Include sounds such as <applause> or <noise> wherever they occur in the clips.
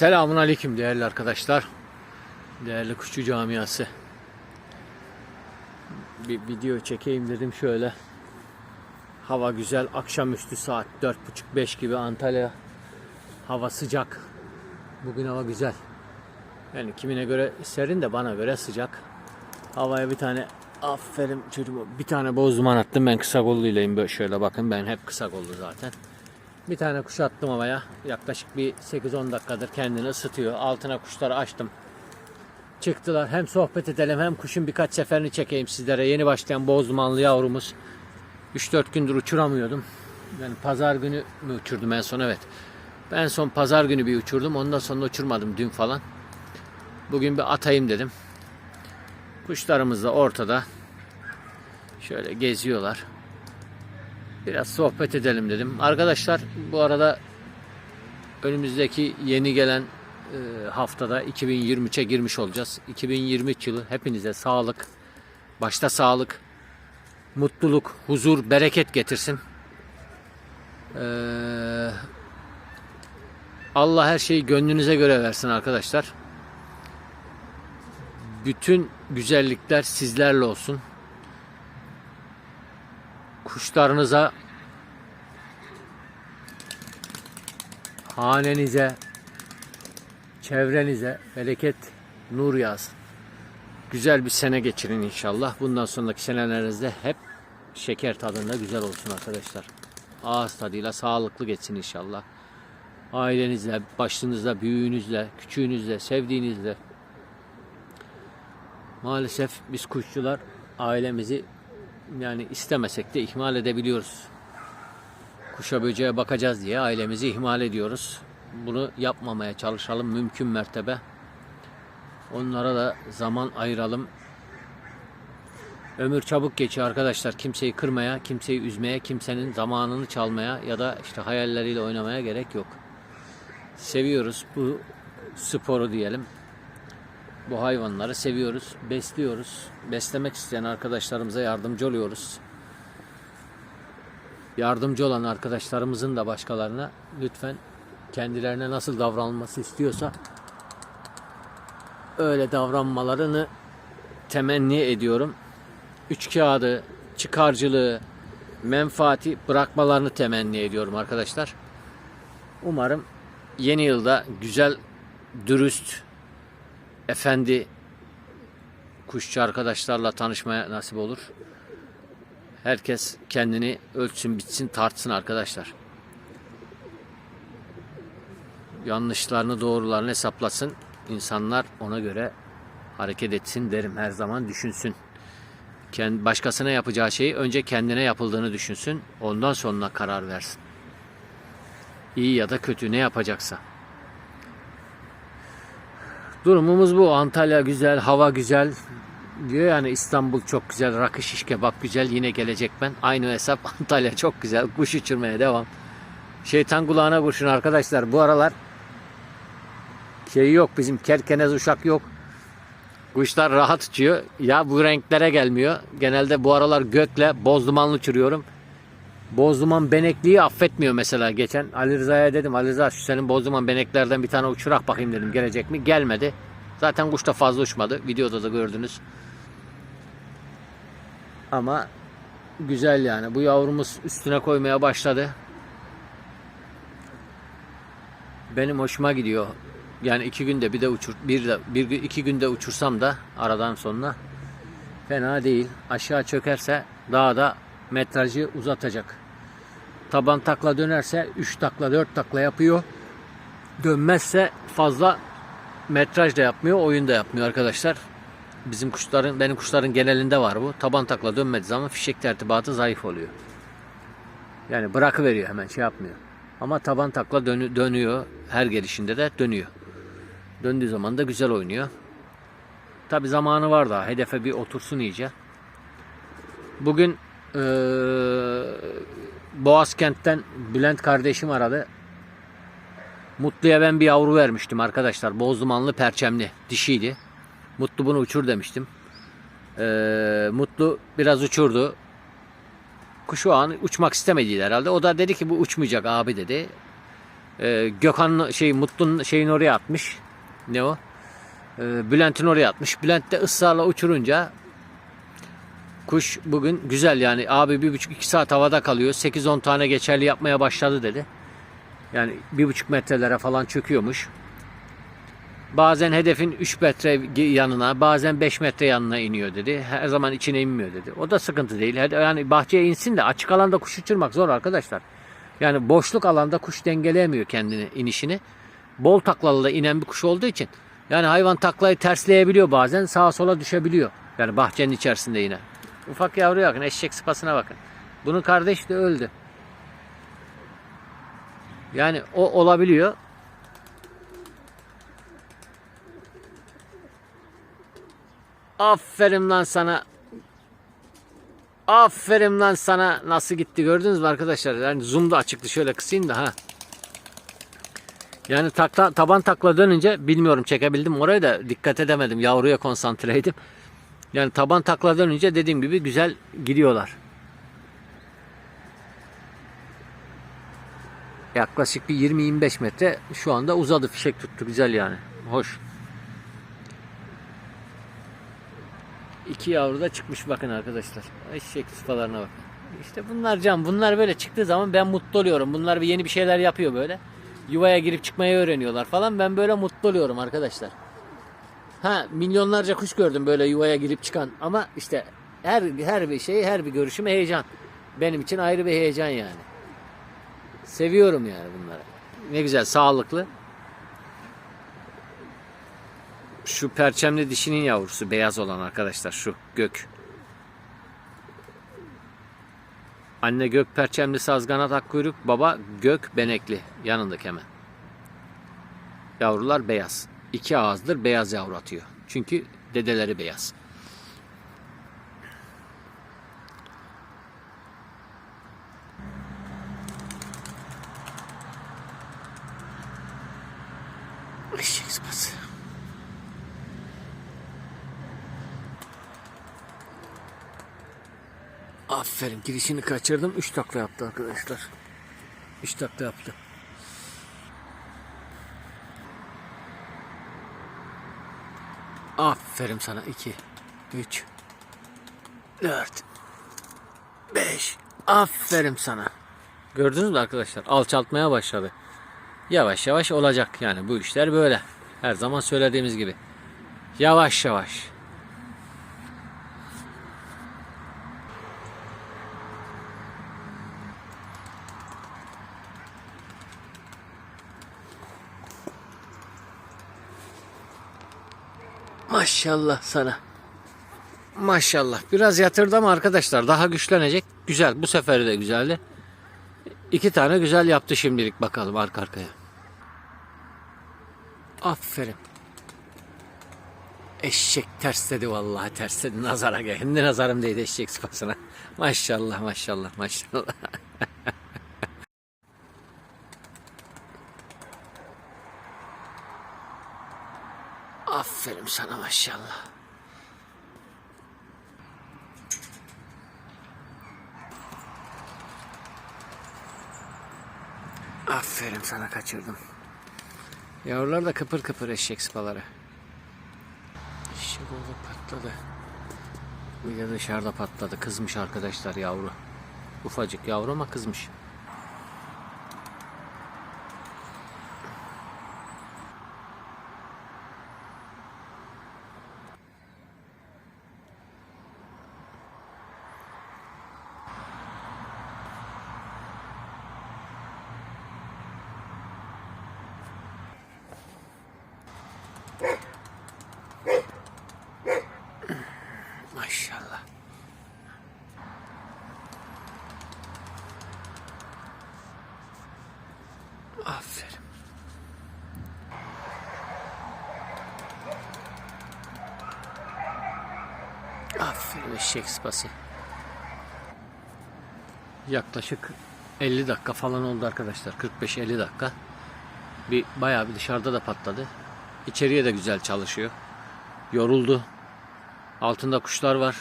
Selamun Aleyküm değerli arkadaşlar. Değerli kuşçu camiası. Bir video çekeyim dedim şöyle. Hava güzel. Akşamüstü saat 4.30-5 gibi Antalya. Hava sıcak. Bugün hava güzel. Yani kimine göre serin de bana göre sıcak. Havaya bir tane aferin çocuğum bir tane boz duman attım ben kısa kolluylayım böyle şöyle bakın ben hep kısa kollu zaten. Bir tane kuş attım havaya. Yaklaşık bir 8-10 dakikadır kendini ısıtıyor. Altına kuşları açtım. Çıktılar. Hem sohbet edelim hem kuşun birkaç seferini çekeyim sizlere. Yeni başlayan bozdumanlı yavrumuz. 3-4 gündür uçuramıyordum. Yani pazar günü mü uçurdum en son evet. En son pazar günü bir uçurdum. Ondan sonra uçurmadım dün falan. Bugün bir atayım dedim. Kuşlarımız da ortada. Şöyle geziyorlar. Biraz sohbet edelim dedim. Arkadaşlar bu arada önümüzdeki yeni gelen e, haftada 2023'e girmiş olacağız. 2023 yılı hepinize sağlık, başta sağlık, mutluluk, huzur, bereket getirsin. Ee, Allah her şeyi gönlünüze göre versin arkadaşlar. Bütün güzellikler sizlerle olsun kuşlarınıza, hanenize, çevrenize bereket, nur yağsın. Güzel bir sene geçirin inşallah. Bundan sonraki senelerinizde hep şeker tadında güzel olsun arkadaşlar. Ağız tadıyla sağlıklı geçsin inşallah. Ailenizle, başınızla, büyüğünüzle, küçüğünüzle, sevdiğinizle. Maalesef biz kuşçular ailemizi yani istemesek de ihmal edebiliyoruz. Kuşa böceğe bakacağız diye ailemizi ihmal ediyoruz. Bunu yapmamaya çalışalım mümkün mertebe. Onlara da zaman ayıralım. Ömür çabuk geçiyor arkadaşlar. Kimseyi kırmaya, kimseyi üzmeye, kimsenin zamanını çalmaya ya da işte hayalleriyle oynamaya gerek yok. Seviyoruz bu sporu diyelim. Bu hayvanları seviyoruz, besliyoruz. Beslemek isteyen arkadaşlarımıza yardımcı oluyoruz. Yardımcı olan arkadaşlarımızın da başkalarına lütfen kendilerine nasıl davranılması istiyorsa öyle davranmalarını temenni ediyorum. Üç kağıdı, çıkarcılığı, menfaati bırakmalarını temenni ediyorum arkadaşlar. Umarım yeni yılda güzel, dürüst, efendi kuşçu arkadaşlarla tanışmaya nasip olur. Herkes kendini ölçsün, bitsin, tartsın arkadaşlar. Yanlışlarını, doğrularını hesaplasın. İnsanlar ona göre hareket etsin derim. Her zaman düşünsün. Başkasına yapacağı şeyi önce kendine yapıldığını düşünsün. Ondan sonra karar versin. İyi ya da kötü ne yapacaksa. Durumumuz bu. Antalya güzel, hava güzel. Diyor yani İstanbul çok güzel, rakı şiş kebap güzel. Yine gelecek ben. Aynı hesap <laughs> Antalya çok güzel. Kuş uçurmaya devam. Şeytan kulağına kurşun arkadaşlar. Bu aralar şey yok bizim kerkenez uşak yok. Kuşlar rahat uçuyor. Ya bu renklere gelmiyor. Genelde bu aralar gökle boz dumanlı uçuruyorum. Boz duman benekliği affetmiyor mesela. Geçen Ali Rıza'ya dedim Ali Rıza şu senin boz duman beneklerden bir tane uçurak bakayım dedim. Gelecek mi? Gelmedi. Zaten kuş da fazla uçmadı. Videoda da gördünüz. Ama güzel yani. Bu yavrumuz üstüne koymaya başladı. Benim hoşuma gidiyor. Yani iki günde bir de uçur, bir de bir iki günde uçursam da aradan sonra fena değil. Aşağı çökerse daha da metrajı uzatacak. Taban takla dönerse 3 takla 4 takla yapıyor. Dönmezse fazla metraj da yapmıyor, oyun da yapmıyor arkadaşlar. Bizim kuşların, benim kuşların genelinde var bu. Taban takla dönmediği zaman fişek tertibatı zayıf oluyor. Yani bırakıveriyor hemen şey yapmıyor. Ama taban takla dönü, dönüyor. Her gelişinde de dönüyor. Döndüğü zaman da güzel oynuyor. Tabi zamanı var daha. Hedefe bir otursun iyice. Bugün ee, Boğazkent'ten Bülent kardeşim aradı. Mutlu'ya ben bir yavru vermiştim arkadaşlar. Bozdumanlı perçemli. Dişiydi. Mutlu bunu uçur demiştim. Ee, Mutlu biraz uçurdu. Kuş o an uçmak istemediydi herhalde. O da dedi ki bu uçmayacak abi dedi. Ee, Gökhan şey Mutlu'nun şeyin oraya atmış. Ne o? Ee, Bülent'in oraya atmış. Bülent de ısrarla uçurunca kuş bugün güzel yani abi bir buçuk iki saat havada kalıyor. 8-10 tane geçerli yapmaya başladı dedi. Yani bir buçuk metrelere falan çöküyormuş. Bazen hedefin 3 metre yanına, bazen 5 metre yanına iniyor dedi. Her zaman içine inmiyor dedi. O da sıkıntı değil. Yani bahçeye insin de açık alanda kuş uçurmak zor arkadaşlar. Yani boşluk alanda kuş dengeleyemiyor kendini inişini. Bol taklalı da inen bir kuş olduğu için yani hayvan taklayı tersleyebiliyor bazen sağa sola düşebiliyor. Yani bahçenin içerisinde yine. Ufak yavruya bakın eşek sıpasına bakın. Bunun kardeşi de öldü. Yani o olabiliyor. Aferin lan sana. Aferin lan sana. Nasıl gitti gördünüz mü arkadaşlar? Yani zoom da açıktı. Şöyle kısayım da ha. Yani takla, taban takla dönünce bilmiyorum çekebildim orayı da dikkat edemedim. Yavruya konsantreydim. Yani taban takla dönünce dediğim gibi güzel gidiyorlar. Yaklaşık bir 20-25 metre şu anda uzadı. Fişek tuttu güzel yani. Hoş. İki yavru da çıkmış bakın arkadaşlar. Eşek sıfalarına bakın. İşte bunlar can. Bunlar böyle çıktığı zaman ben mutlu oluyorum. Bunlar bir yeni bir şeyler yapıyor böyle. Yuvaya girip çıkmayı öğreniyorlar falan. Ben böyle mutlu oluyorum arkadaşlar. Ha milyonlarca kuş gördüm böyle yuvaya girip çıkan ama işte her her bir şey, her bir görüşüm heyecan. Benim için ayrı bir heyecan yani. Seviyorum yani bunları. Ne güzel, sağlıklı. Şu perçemli dişinin yavrusu beyaz olan arkadaşlar şu gök. Anne gök perçemli sazganat akkuyruk, baba gök benekli yanındaki hemen. Yavrular beyaz. İki ağızdır beyaz yavru atıyor. Çünkü dedeleri beyaz. Eşek sıpası. Aferin girişini kaçırdım. 3 takla yaptı arkadaşlar. 3 takla yaptı. Aferin sana. 2 3 4 5 Aferin sana. Gördünüz mü arkadaşlar? Alçaltmaya başladı. Yavaş yavaş olacak yani bu işler böyle. Her zaman söylediğimiz gibi. Yavaş yavaş. Maşallah sana. Maşallah. Biraz yatırdı ama arkadaşlar daha güçlenecek. Güzel. Bu sefer de güzeldi. İki tane güzel yaptı şimdilik bakalım arka arkaya. Aferin. Eşek tersledi vallahi tersledi nazara gel. Hem de nazarım değdi eşek sıfasına. Maşallah maşallah maşallah. Aferin sana maşallah. Aferin sana kaçırdım. Yavrular da kıpır kıpır eşek sıpaları. Eşek oldu patladı. Bir de dışarıda patladı. Kızmış arkadaşlar yavru. Ufacık yavru ama kızmış. Maşallah. Aferin. Aferin eşek sıpası. Yaklaşık 50 dakika falan oldu arkadaşlar. 45-50 dakika. Bir bayağı bir dışarıda da patladı. İçeriye de güzel çalışıyor. Yoruldu. Altında kuşlar var.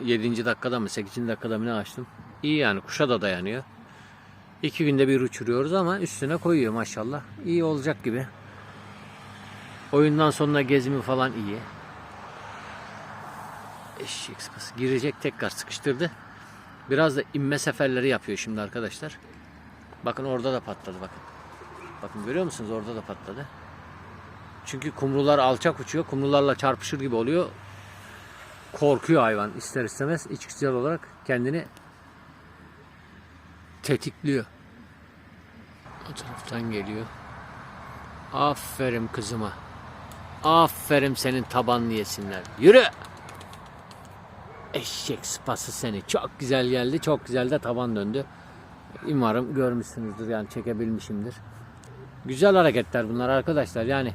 7. dakikada mı 8. dakikada mı ne açtım. İyi yani kuşa da dayanıyor. İki günde bir uçuruyoruz ama üstüne koyuyor maşallah. İyi olacak gibi. Oyundan sonra gezimi falan iyi. Eşek sıpası. Girecek tekrar sıkıştırdı. Biraz da inme seferleri yapıyor şimdi arkadaşlar. Bakın orada da patladı bakın. Bakın görüyor musunuz orada da patladı. Çünkü kumrular alçak uçuyor. Kumrularla çarpışır gibi oluyor. Korkuyor hayvan ister istemez içgüdüsel olarak kendini tetikliyor. O taraftan geliyor. Aferin kızıma. Aferin senin tabanlı yesinler. Yürü. Eşek sıpası seni. Çok güzel geldi. Çok güzel de taban döndü. Umarım görmüşsünüzdür yani çekebilmişimdir. Güzel hareketler bunlar arkadaşlar. Yani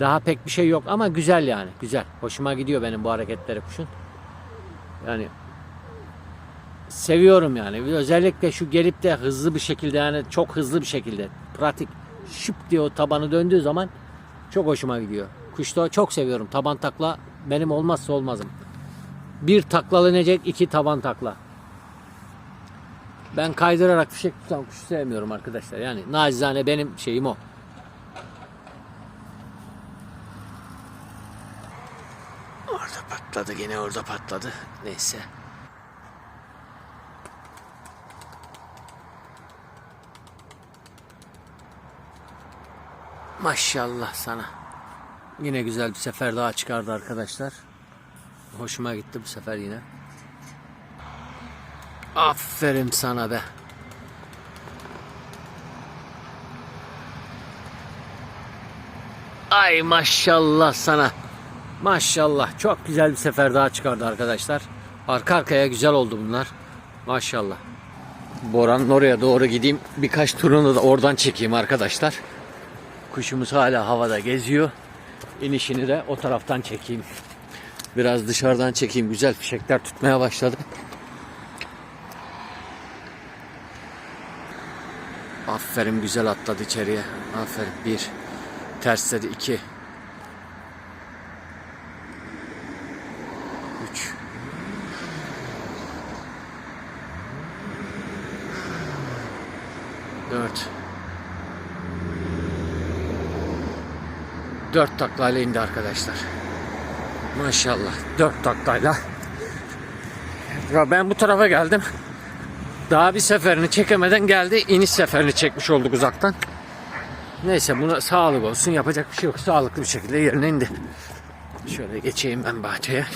daha pek bir şey yok ama güzel yani. Güzel. Hoşuma gidiyor benim bu hareketleri kuşun. Yani seviyorum yani. Özellikle şu gelip de hızlı bir şekilde yani çok hızlı bir şekilde pratik şıp diye o tabanı döndüğü zaman çok hoşuma gidiyor. Kuşta çok seviyorum. Taban takla benim olmazsa olmazım. Bir taklalı necek, iki taban takla. Ben kaydırarak fişek tutan kuşu sevmiyorum arkadaşlar. Yani nacizane benim şeyim o. Orada patladı yine orada patladı. Neyse. Maşallah sana. Yine güzel bir sefer daha çıkardı arkadaşlar. Hoşuma gitti bu sefer yine. Aferin sana be. Ay maşallah sana. Maşallah. Çok güzel bir sefer daha çıkardı arkadaşlar. Arka arkaya güzel oldu bunlar. Maşallah. Boran'ın oraya doğru gideyim. Birkaç turunu da oradan çekeyim arkadaşlar. Kuşumuz hala havada geziyor. İnişini de o taraftan çekeyim. Biraz dışarıdan çekeyim. Güzel fişekler tutmaya başladı. Aferin güzel atladı içeriye. Aferin. Bir. Tersledi iki. Üç. Dört. Dört taklayla indi arkadaşlar. Maşallah. Dört taklayla. Ben bu tarafa geldim. Daha bir seferini çekemeden geldi. İniş seferini çekmiş olduk uzaktan. Neyse buna sağlık olsun. Yapacak bir şey yok. Sağlıklı bir şekilde yerine indi. Şöyle geçeyim ben bahçeye.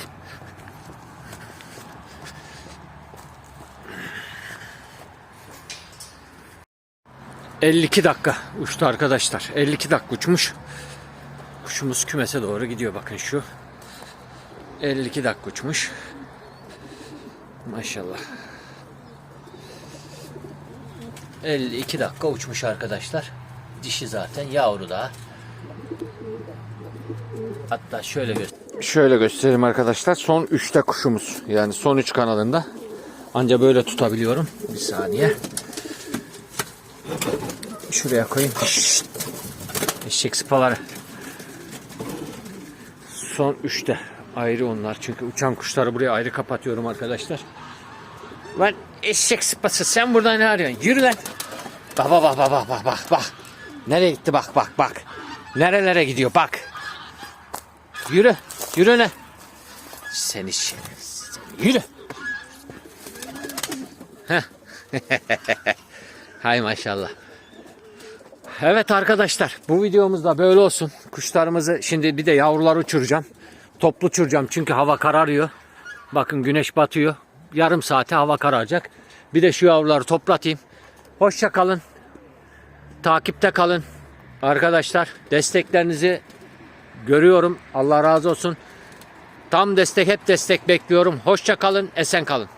...52 dakika uçtu arkadaşlar. 52 dakika uçmuş. Kuşumuz kümese doğru gidiyor bakın şu. 52 dakika uçmuş. Maşallah. 52 dakika uçmuş arkadaşlar. Dişi zaten yavru da. Hatta şöyle göster. Şöyle göstereyim arkadaşlar. Son 3'te kuşumuz. Yani son 3 kanalında. Anca böyle tutabiliyorum. Bir saniye. Şuraya koyayım. Şşt. Eşek sıpaları. Son 3'te. Ayrı onlar. Çünkü uçan kuşları buraya ayrı kapatıyorum arkadaşlar. Lan eşek sıpası sen burada ne arıyorsun? Yürü lan. Bak bak bak bak bak bak bak. Nereye gitti bak bak bak. Nerelere gidiyor bak. Yürü. Yürü ne? Seni şerefsiz. Yürü. <laughs> Hay maşallah. Evet arkadaşlar bu videomuz da böyle olsun. Kuşlarımızı şimdi bir de yavrular uçuracağım. Toplu uçuracağım çünkü hava kararıyor. Bakın güneş batıyor. Yarım saate hava kararacak. Bir de şu yavruları toplatayım. Hoşça kalın. Takipte kalın. Arkadaşlar desteklerinizi görüyorum. Allah razı olsun. Tam destek hep destek bekliyorum. Hoşça kalın. Esen kalın.